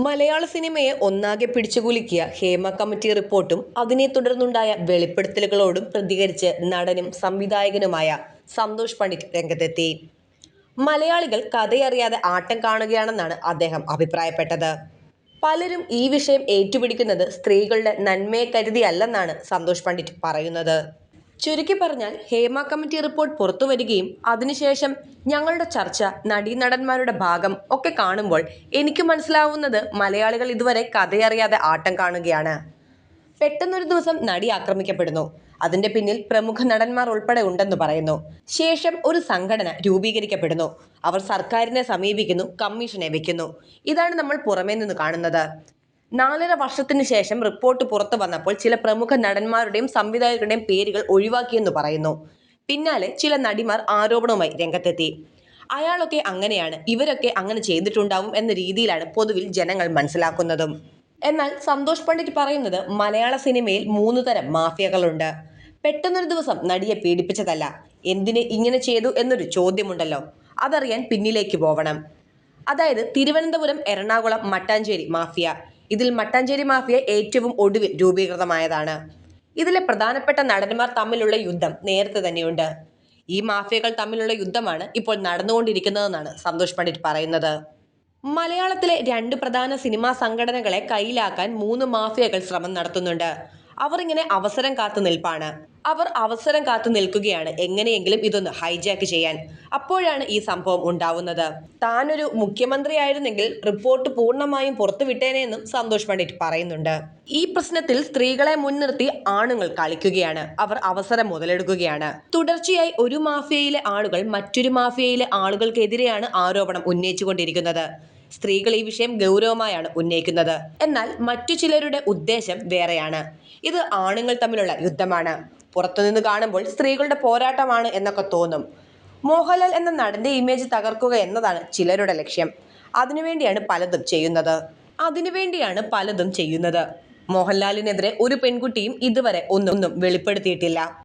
മലയാള സിനിമയെ ഒന്നാകെ പിടിച്ചുകുലുക്കിയ ഹേമ കമ്മിറ്റി റിപ്പോർട്ടും അതിനെ തുടർന്നുണ്ടായ വെളിപ്പെടുത്തലുകളോടും പ്രതികരിച്ച് നടനും സംവിധായകനുമായ സന്തോഷ് പണ്ഡിറ്റ് രംഗത്തെത്തി. മലയാളികൾ കഥയറിയാതെ ആട്ടം കാണുകയാണെന്നാണ് അദ്ദേഹം അഭിപ്രായപ്പെട്ടത്. പലരും ഈ വിഷയം ഏറ്റുപിടിക്കുന്നത് സ്ത്രീകളുടെ നന്മയെ കരുതിയല്ലെന്നാണ് സന്തോഷ് പണ്ഡിറ്റ് പറയുന്നത്. ചുരുക്കി പറഞ്ഞാൽ ഹേമ കമ്മിറ്റി റിപ്പോർട്ട് പുറത്തു വരികയും അതിനുശേഷം ഞങ്ങളുടെ ചർച്ച നടീനടന്മാരുടെ ഭാഗം ഒക്കെ കാണുമ്പോൾ എനിക്ക് മനസ്സിലാവുന്നത് മലയാളികൾ ഇതുവരെ കഥയറിയാതെ ആട്ടം കാണുകയാണ്. പെട്ടെന്നൊരു ദിവസം നടി ആക്രമിക്കപ്പെടുന്നു. അതിന്റെ പിന്നിൽ പ്രമുഖ നടന്മാർ ഉൾപ്പെടെ ഉണ്ടെന്ന് പറയുന്നു. ശേഷം ഒരു സംഘടന രൂപീകരിക്കപ്പെടുന്നു. അവർ സർക്കാരിനെ സമീപിക്കുന്നു കമ്മീഷനെ വെക്കുന്നു. ഇതാണ് നമ്മൾ പുറമേ നിന്ന് കാണുന്നത്. നാലര വർഷത്തിന് ശേഷം റിപ്പോർട്ട് പുറത്തു വന്നപ്പോൾ ചില പ്രമുഖ നടന്മാരുടെയും സംവിധായകരുടെയും പേരുകൾ ഒഴിവാക്കിയെന്ന് പറയുന്നു. പിന്നാലെ ചില നടിമാർ ആരോപണവുമായി രംഗത്തെത്തി. അയാളൊക്കെ അങ്ങനെയാണ് ഇവരൊക്കെ അങ്ങനെ ചെയ്തിട്ടുണ്ടാവും എന്ന രീതിയിലാണ് പൊതുവിൽ ജനങ്ങൾ മനസ്സിലാക്കുന്നതും. എന്നാൽ സന്തോഷ് പണ്ഡിറ്റ് പറയുന്നത് മലയാള സിനിമയിൽ മൂന്ന് തരം മാഫിയകളുണ്ട്. പെട്ടെന്നൊരു ദിവസം നടിയെ പീഡിപ്പിച്ചതല്ല. എന്തിന് ഇങ്ങനെ ചെയ്തു എന്നൊരു ചോദ്യമുണ്ടല്ലോ. അതറിയാൻ പിന്നിലേക്ക് പോവണം. അതായത് തിരുവനന്തപുരം എറണാകുളം മട്ടാഞ്ചേരി മാഫിയ. ഇതിൽ മട്ടാഞ്ചേരി മാഫിയ ഏറ്റവും ഒടുവിൽ രൂപീകൃതമായതാണ്. ഇതിലെ പ്രധാനപ്പെട്ട നടന്മാർ തമ്മിലുള്ള യുദ്ധം നേരത്തെ തന്നെയുണ്ട്. ഈ മാഫിയകൾ തമ്മിലുള്ള യുദ്ധമാണ് ഇപ്പോൾ നടന്നുകൊണ്ടിരിക്കുന്നതെന്നാണ് സന്തോഷ് പണ്ഡിറ്റ് പറയുന്നത്. മലയാളത്തിലെ രണ്ട് പ്രധാന സിനിമാ സംഘടനകളെ കയ്യിലാക്കാൻ മൂന്ന് മാഫിയകൾ ശ്രമം നടത്തുന്നുണ്ട്. അവർ ഇങ്ങനെ അവസരം കാത്തു നിൽപ്പാണ് അവർ അവസരം കാത്തു നിൽക്കുകയാണ് എങ്ങനെയെങ്കിലും ഇതൊന്ന് ഹൈജാക്ക് ചെയ്യാൻ. അപ്പോഴാണ് ഈ സംഭവം ഉണ്ടാവുന്നത്. താനൊരു മുഖ്യമന്ത്രിയായിരുന്നെങ്കിൽ റിപ്പോർട്ട് പൂർണമായും പുറത്തുവിട്ടേനെന്നും സന്തോഷ് പണ്ഡിറ്റ് പറയുന്നുണ്ട്. ഈ പ്രശ്നത്തിൽ സ്ത്രീകളെ മുൻനിർത്തി ആണുങ്ങൾ കളിക്കുകയാണ്. അവർ അവസരം മുതലെടുക്കുകയാണ്. തുടർച്ചയായി ഒരു മാഫിയയിലെ ആളുകൾ മറ്റൊരു മാഫിയയിലെ ആളുകൾക്കെതിരെയാണ് ആരോപണം ഉന്നയിച്ചുകൊണ്ടിരിക്കുന്നത്. സ്ത്രീകൾ ഈ വിഷയം ഗൗരവമായാണ് ഉന്നയിക്കുന്നത്. എന്നാൽ മറ്റു ചിലരുടെ ഉദ്ദേശം വേറെയാണ്. ഇത് ആണുങ്ങൾ തമ്മിലുള്ള യുദ്ധമാണ്. പുറത്തുനിന്ന് കാണുമ്പോൾ സ്ത്രീകളുടെ പോരാട്ടമാണ് എന്നൊക്കെ തോന്നും. മോഹൻലാൽ എന്ന നടന്റെ ഇമേജ് തകർക്കുക എന്നതാണ് ചിലരുടെ ലക്ഷ്യം. അതിനുവേണ്ടിയാണ് പലതും ചെയ്യുന്നത്. അതിനുവേണ്ടിയാണ് പലതും ചെയ്യുന്നത്. മോഹൻലാലിനെതിരെ ഒരു പെൺകുട്ടിയും ഇതുവരെ ഒന്നും വെളിപ്പെടുത്തിയിട്ടില്ല.